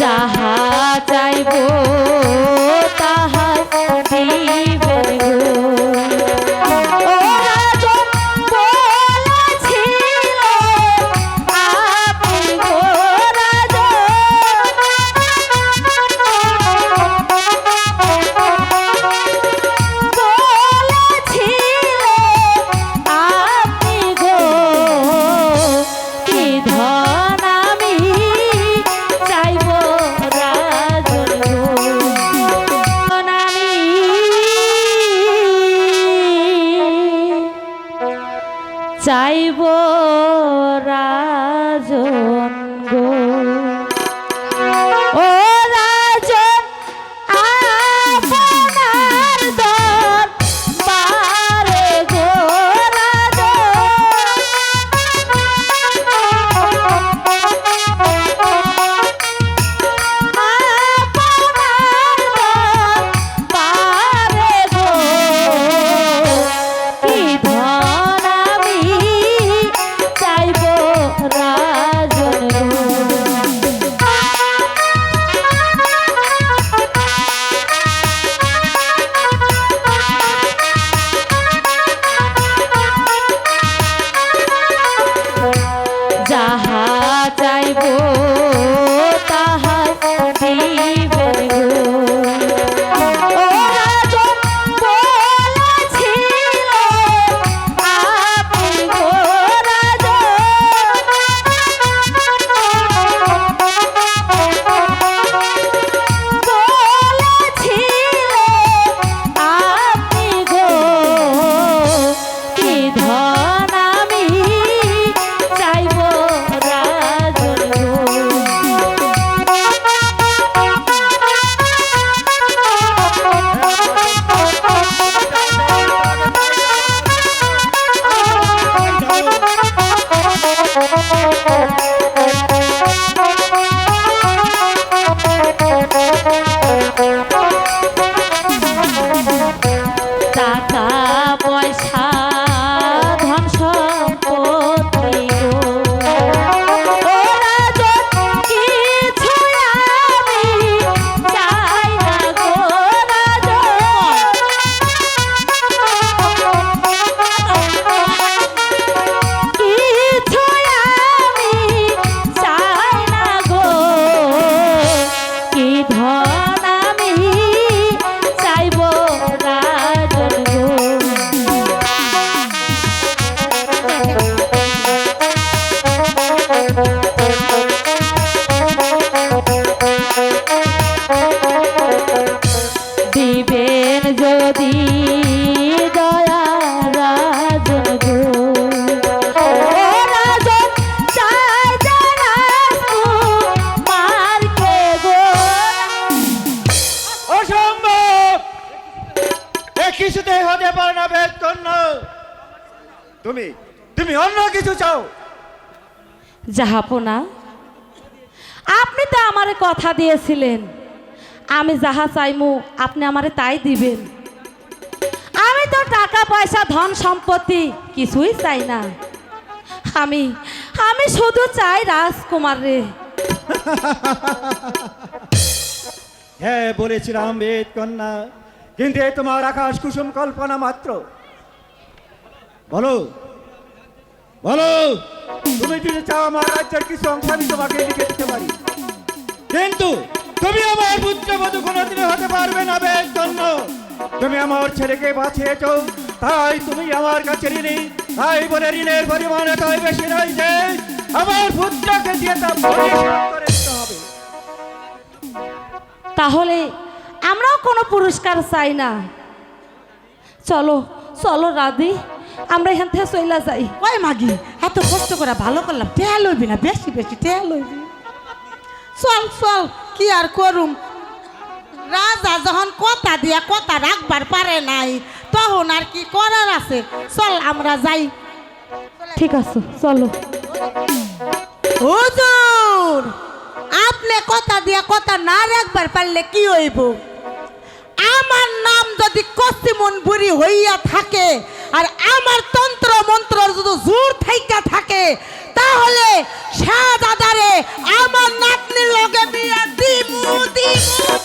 যাহা চাইব চাইব রাজন এ কিছুতে হতে পারে না বেদ কন্যা তুমি তুমি অন্য কিছু চাও। যাহাপনা আপনি তো আমারে কথা দিয়েছিলেন। আমি যাহা চাইমু আপনি আমারে তাই দিবেন। আমি তো টাকা পয়সা ধন সম্পত্তি কিছুই চাই না। আমি আমি শুধু চাই রাজকুমার রে। হ্যাঁ বলেছিলাম বেদ কন্যা। কিন্তু এ তোমার আকাশ কুসুম কল্পনা মাত্র। বলো। বলো। তুমি যদি চাও আমার রাজ্যের কিছু অংশ, আমি তোমাকে লিখে দিতে পারি। কিন্তু তুমি আমার পুত্রবধূ কোনোদিনই হতে পারবে না বেদ জন্য তুমি আমার ছেলেকে বাঁচিয়েছ, তাই তুমি আমার কাছে ঋণী। তাই বলে ঋণের পরিমাণ এতই বেশি রয়েছে আমার পুত্রকে দিয়ে তা হবে। তাহলে আমরাও কোনো পুরস্কার চাই না। চলো চলো রাধি আমরা এখান থেকে চইলা যাই। ওই মাগি এত কষ্ট করে ভালো করলাম টেয়া লইবি না বেশি বেশি টেয়া লইবি। চল চল কি আর করুম? রাজা যখন কথা দিয়া কথা রাখবার পারে নাই তখন আর কি করার আছে? চল আমরা যাই। ঠিক আছে চলো। হুজুর আপনি কথা দিয়া কথা না রাখবার পারলে কি হইব? আমার নাম যদি কসিমন বুড়ি হইয়া থাকে, আর আমার তন্ত্র মন্ত্র যদি জোর থাইকা থাকে, তাহলে সাদা দাদারে আমার নাতনির লগে বিয়া দিমু দিমু।